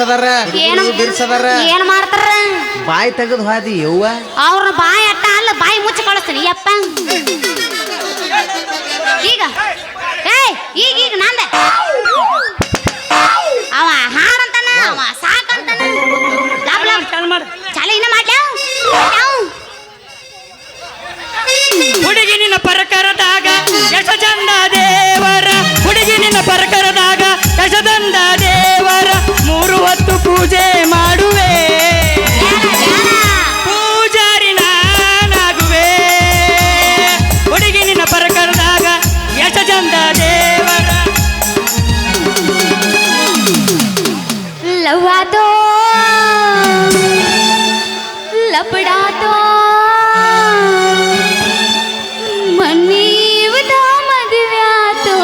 ಬಿರ್ಸದಾರ? ಏನು ಬಿರ್ಸದಾರ? ಏನ್ ಮಾಡ್ತಾರ? ಬಾಯಿ ತೆಗೆದು ಹಾದಿ ಯವ್ವ. ಅವ್ರ ಬಾಯಿ ಅಟ್ಟ ಅಲ್ಲ ಬಾಯಿ ಮುಚ್ಚಿ ಕಳಿಸ್ತೀನಿ ಯಪ್ಪ. ಈಗ. ಏಯ್ ಈಗ ಈಗ ನಂದೆ. ಅವ ಹಾಡಂತಾನ ಅವ ಸಾಕಂತಾನ. ಲಾಭ ಲಾಭ ಚಾಲು ಮಾಡು. ಚಾಲು ಇನ್ನ ಮಾಡ್ಲ ಹುಡುಗಿ ನಿನ್ನ ಪರಕರದಾಗ ಎಷ್ಟು ದೇವರ ಲವ್ವಾತೋ ಲಪಡಾತೋ ಮನ್ನೀವದ ಮದುವ್ಯಾತೋ?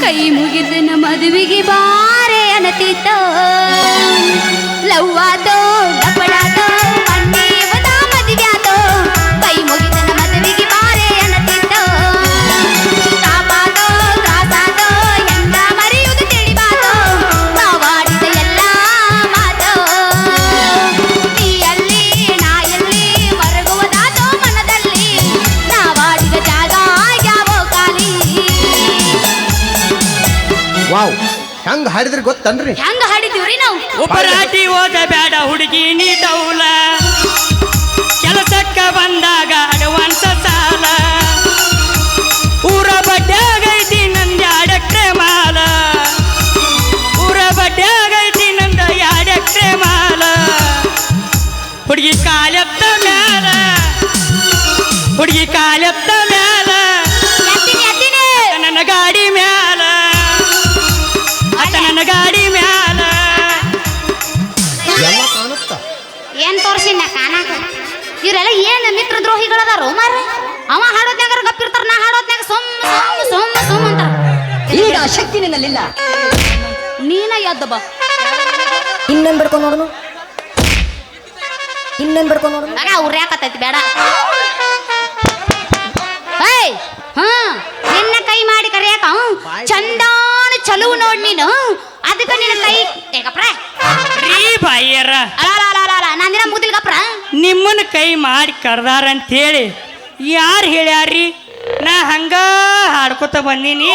ಕೈ ಮುಗಿದನ ಮದುವೆಗೆ ಬಾರೆ ಅನತಿತ್ತೋ? ಲವ್ವಾತೋ? ವಾವ್. ಹೆಂಗ್ ಹಾಡಿದ್ರಿ ಗೊತ್ತನ್ರಿ? ಹೆಂಗ ಹಾಡಿದೀವ್ರಿ ನಾವು? ಉಪರಾಟಿ ಓದ ಬೇಡ ಹುಡುಗಿ ನೀ ಡೌಲ. ಕೆಲಸಕ್ಕ ಬಂದಾಗ ಅಡವಂತ ಸಾಲ. ಊರ ಬಡ್ಡ್ಯಾಗೈತಿ ನಂದ ಎರಡೆಕ್ರೆ ಮಾಲ. ಊರ ಬಡ್ಡ್ಯಾಗೈತಿ ನಂದ ಎರಡೆಕ್ರೆ ಮಾಲ. ಹುಡುಗಿ ಕಾಲೆತ್ತ ಮ್ಯಾಲ. ಹುಡುಗಿ ಕಾಲೆತ್ತ ಮ್ಯಾಲ. ಇವರೆಲ್ಲ ಏನ್ ಮಿತ್ರ ದ್ರೋಹಿಗಳದಾರು ಮಾರ ಅವ ಹಾಡೋದ್ನಾಗ ಗಪ್ಪಿರ್ತಾರ ನಾ ಹಾಡೋದ್ನಾಗ ಸೊಮ್ಮ ಸೊಮ್ಮ ಸೊಮ್ಮ ಸೊಮ್ಮ ಅಂತಾರ. ಈಗ ಶಕ್ತಿ ನಿನ್ನಲ್ಲಿಲ್ಲ. ನೀನ ಎದ್ದ ಬಾ. ಇನ್ನೇನ್ ಬಿಡ್ಕೊಂಡು ನೋಡನು? ಇನ್ನೇನ್ ಬಿಡ್ಕೊಂಡು ನೋಡನು? ಆಗ ಅವ್ರ ಯಾಕತ್ತೈತಿ ಬೇಡ. ಏಯ್ ಹಾ ನಿನ್ನ ಕೈ ಮಾಡಿ ಕರೆಯಾಕ ಚಂದಾನ ಚಲುವು ನೋಡ್ ನೀನು. ಅದಕ್ಕ ನಿನ್ನ ಕೈ ಏಕಪ್ರೆ ರೀ ಬಾಯ್ಯರ. ಅಲ ನಿಮ್ಮನ್ನ ಕೈ ಮಾಡಿ ಕರ್ದಾರ ಅಂತೇಳಿ ಯಾರು ಹೇಳ್ಯಾರ್ರಿ? ನಾ ಹಂಗ ಹಾಡ್ಕೊತ ಬಂದೀನಿ.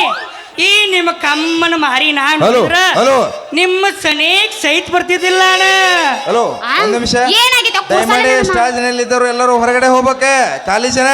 ಈ ನಿಮ್ಮ ಕಮ್ಮನ ಮಾರಿ ನಾ ಹಲೋ, ನೋಡಿದ್ರ ಹಲೋ. ನಿಮ್ಮ ಸನೇಕ್ ಸಹಿತ ಬರ್ತಿದ್ದಿಲ್ಲ ಅಣ್ಣ ಹಲೋ? ಒಂದ್ ನಿಮಿಷ. ಏನಾಗಿದೆ? ದಯಮಾಡಿ ಸ್ಟಾಜ್ನಲ್ಲಿ ಎಲ್ಲರೂ ಹೊರಗಡೆ ಹೋಗ್ಬೇಕೆ? ಖಾಲಿ ಜನ